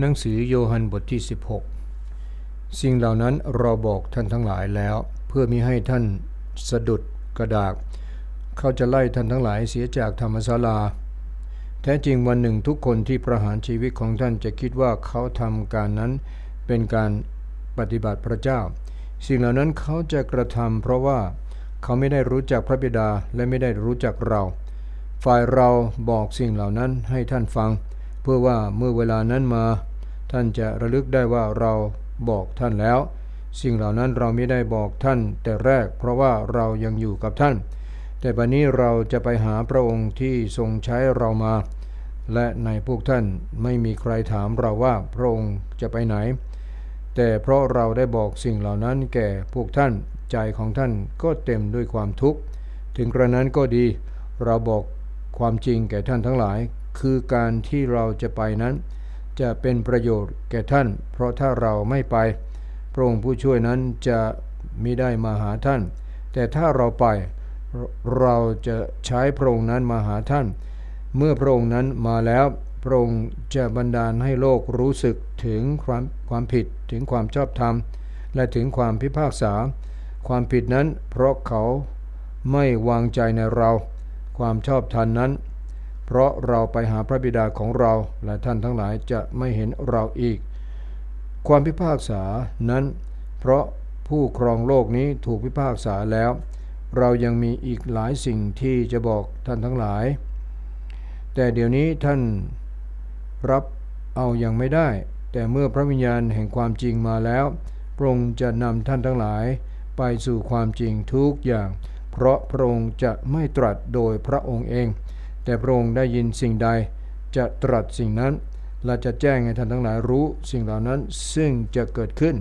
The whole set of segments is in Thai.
หนังสือโยฮันบทที่ 16 สิ่งเหล่านั้นเราบอกท่านทั้งหลายแล้ว เพื่อมิให้ท่านสะดุดกระดาก เขาจะไล่ท่านทั้งหลายเสียจากธรรมศาลา แท้จริงวันหนึ่งทุกคนที่ประหารชีวิตของท่านจะคิดว่าเขาทำการนั้นเป็นการปฏิบัติพระเจ้า สิ่งเหล่านั้นเขาจะกระทำเพราะว่าเขาไม่ได้รู้จักพระบิดาและไม่ได้รู้จักเรา ฝ่ายเราบอกสิ่งเหล่านั้นให้ท่านฟัง เพื่อว่าเมื่อเวลานั้นมา ท่านจะระลึกได้ว่าเราบอกท่านแล้ว สิ่งเหล่านั้นเราไม่ได้บอกท่าน แต่แรกเพราะว่าเรายังอยู่กับท่าน แต่บัดนี้เราจะไปหาพระองค์ที่ทรงใช้เรามา และในพวกท่านไม่มีใครถามเราว่าพระองค์จะไปไหน แต่เพราะเราได้บอกสิ่งเหล่านั้นแก่พวกท่านใจของท่านก็เต็มด้วยความทุกข์ ถึงกระนั้นก็ดี เราบอกความจริงแก่ท่านทั้งหลาย คือการที่เราจะไปนั้น จะเป็นประโยชน์แก่ท่าน เพราะถ้าเราไม่ไป พระองค์ผู้ช่วยนั้นจะมิได้มาหาท่าน แต่ถ้าเราไปเราจะใช้พระองค์นั้นมาหาท่าน เมื่อพระองค์นั้นมาแล้วพระองค์จะบันดาลให้โลกรู้สึกถึงความความผิดถึงความชอบธรรม และถึงความพิพากษา ความผิดนั้นเพราะเขาไม่วางใจในเรา ความชอบธรรมนั้น เพราะเราไปหาพระบิดาของเราและท่านทั้งหลายจะไม่เห็นเราอีก ความพิพากษานั้น เพราะผู้ครองโลกนี้ถูกพิพากษาแล้ว เรายังมีอีกหลายสิ่งที่จะบอกท่านทั้งหลาย แต่เดี๋ยวนี้ท่านรับเอายังไม่ได้ แต่เมื่อพระวิญญาณแห่งความจริงมาแล้วพระองค์จะนำท่านทั้งหลายไปสู่ความจริงทุกอย่าง เพราะพระองค์จะไม่ตรัสโดยพระองค์เอง แต่พระองค์ได้ยินสิ่งใดจะตรัสสิ่งนั้น และจะแจ้งให้ท่านทั้งหลายรู้สิ่งเหล่านั้นซึ่งจะเกิดขึ้น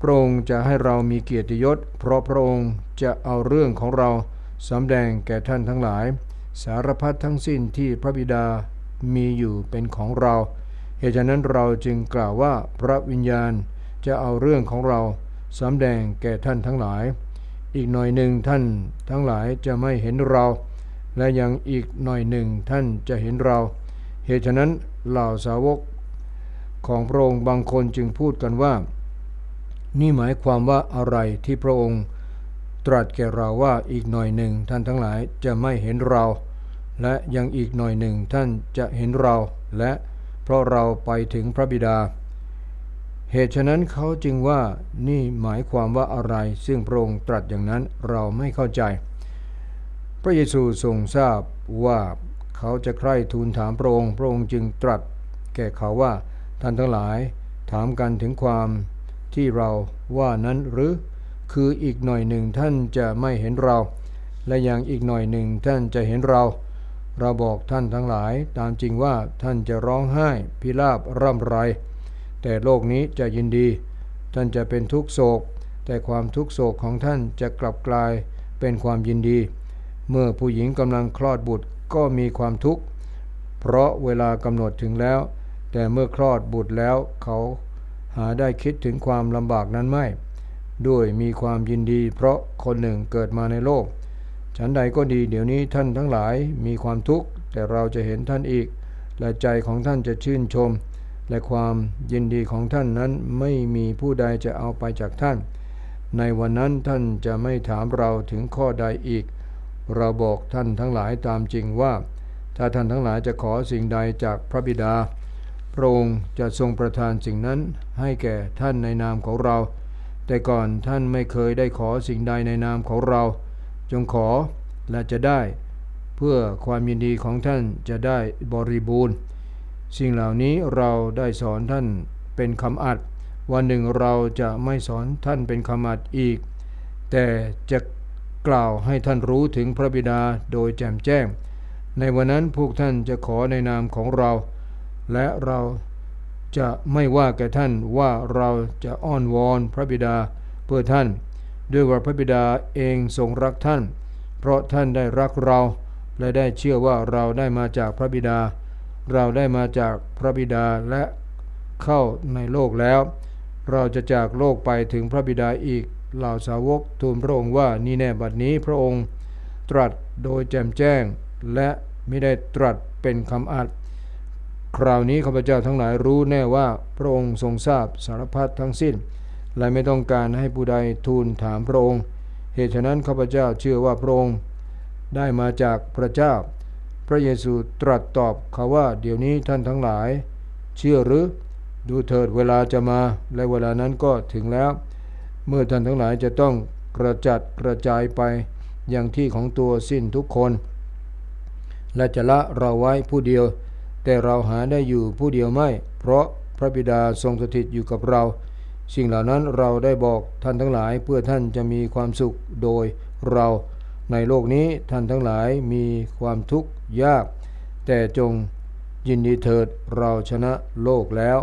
พระองค์จะให้เรามีเกียรติยศ เพราะพระองค์จะเอาเรื่องของเราสำแดงแก่ท่านทั้งหลาย สารพัดทั้งสิ้นที่พระบิดามีอยู่เป็นของเราเหตุฉะนั้นเราจึงกล่าวว่าพระวิญญาณจะเอาเรื่องของเราสำแดงแก่ท่านทั้งหลาย อีกหน่อยหนึ่งท่านทั้งหลายจะไม่เห็นเรา และยังอีกหน่อยหนึ่งท่านจะเห็นเรา เหตุฉะนั้นเหล่าสาวกของพระองค์บางคนจึงพูดกันว่า นี่หมายความว่าอะไรที่พระองค์ตรัสแก่เราว่าอีกหน่อยหนึ่งท่านทั้งหลายจะไม่เห็นเรา และยังอีกหน่อยหนึ่งท่านจะเห็นเรา และเพราะเราไปถึงพระบิดา เหตุฉะนั้นเขาจึงว่านี่หมายความว่าอะไร ซึ่งพระองค์ตรัสอย่างนั้นเราไม่เข้าใจ พระเยซูทรงทราบว่าเขาจะใคร่ทูลถามพระองค์ พระองค์จึงตรัส แก่เขาว่าท่านทั้งหลายถามกันถึงความที่เราว่านั้นหรือ คืออีกหน่อยหนึ่งท่านจะไม่เห็นเรา และอย่างอีกหน่อยหนึ่งท่านจะเห็นเรา เราบอกท่านทั้งหลายตามจริงว่าท่านจะร้องไห้พิราบร่ำไร แต่โลกนี้จะยินดี ท่านจะเป็นทุกโศก แต่ความทุกโศกของท่านจะกลับกลายเป็นความยินดี เมื่อผู้หญิงกำลังคลอดบุตรก็มีความทุกข์ เพราะเวลากำหนดถึงแล้ว แต่เมื่อคลอดบุตรแล้วเขาหาได้คิดถึงความลำบากนั้นไม่ ด้วยมีความยินดี เพราะคนหนึ่งเกิดมาในโลก ฉันใดก็ดีเดี๋ยวนี้ท่านทั้งหลายมีความทุกข์ แต่เราจะเห็นท่านอีก และใจของท่านจะชื่นชม และความยินดีของท่านนั้นไม่มีผู้ใดจะเอาไปจากท่าน ในวันนั้นท่านจะไม่ถามเราถึงข้อใดอีก เราบอกท่านทั้งหลายตามจริงว่า ถ้าท่านทั้งหลายจะขอสิ่งใดจากพระบิดา พระองค์จะทรงประทานสิ่งนั้นให้แก่ท่านในนามของเรา แต่ก่อนท่านไม่เคยได้ขอสิ่งใดในนามของเรา จงขอและจะได้ เพื่อความยินดีของท่านจะได้บริบูรณ์ สิ่งเหล่านี้เราได้สอนท่านเป็นคำอัดวันหนึ่งเราจะไม่สอนท่านเป็นคำอัดอีก แต่จะ กล่าวให้ท่านรู้ถึงพระบิดาโดยแจ่มแจ้ง ในวันนั้นพวกท่านจะขอในนามของเรา และเราจะไม่ว่าแก่ท่านว่าเราจะอ้อนวอนพระบิดาเพื่อท่าน ด้วยว่าพระบิดาเองทรงรักท่าน เพราะท่านได้รักเรา และได้เชื่อว่าเราได้มาจากพระบิดา เราได้มาจากพระบิดาและเข้าในโลกแล้ว เราจะจากโลกไปถึงพระบิดาอีก เหล่าสาวกทูลพระองค์ว่านี่แน่บัดนี้พระองค์ตรัสโดยแจ่มแจ้ง และไม่ได้ตรัสเป็นคำอัดคราวนี้ข้าพเจ้าทั้งหลายรู้แน่ว่าพระองค์ทรงทราบสารพัดทั้งสิ้น และไม่ต้องการให้ผู้ใดทูลถามพระองค์ เหตุฉะนั้นข้าพเจ้าเชื่อว่าพระองค์ได้มาจากพระเจ้า พระเยซูตรัสตอบเขาว่าเดี๋ยวนี้ท่านทั้งหลาย เชื่อหรือ ดูเถิดเวลาจะมา และเวลานั้นก็ถึงแล้ว เมื่อท่านทั้งหลายจะต้องกระจัดกระจายไปอย่างที่ของตัวสิ้นทุกคน และจะละเราไว้ผู้เดียว แต่เราหาได้อยู่ผู้เดียวไม่ เพราะพระบิดาทรงสถิตอยู่กับเรา สิ่งเหล่านั้นเราได้บอกท่านทั้งหลายเพื่อท่านจะมีความสุขโดยเราในโลกนี้ท่านทั้งหลายมีความทุกข์ยาก แต่จงยินดีเถิดเราชนะโลกแล้ว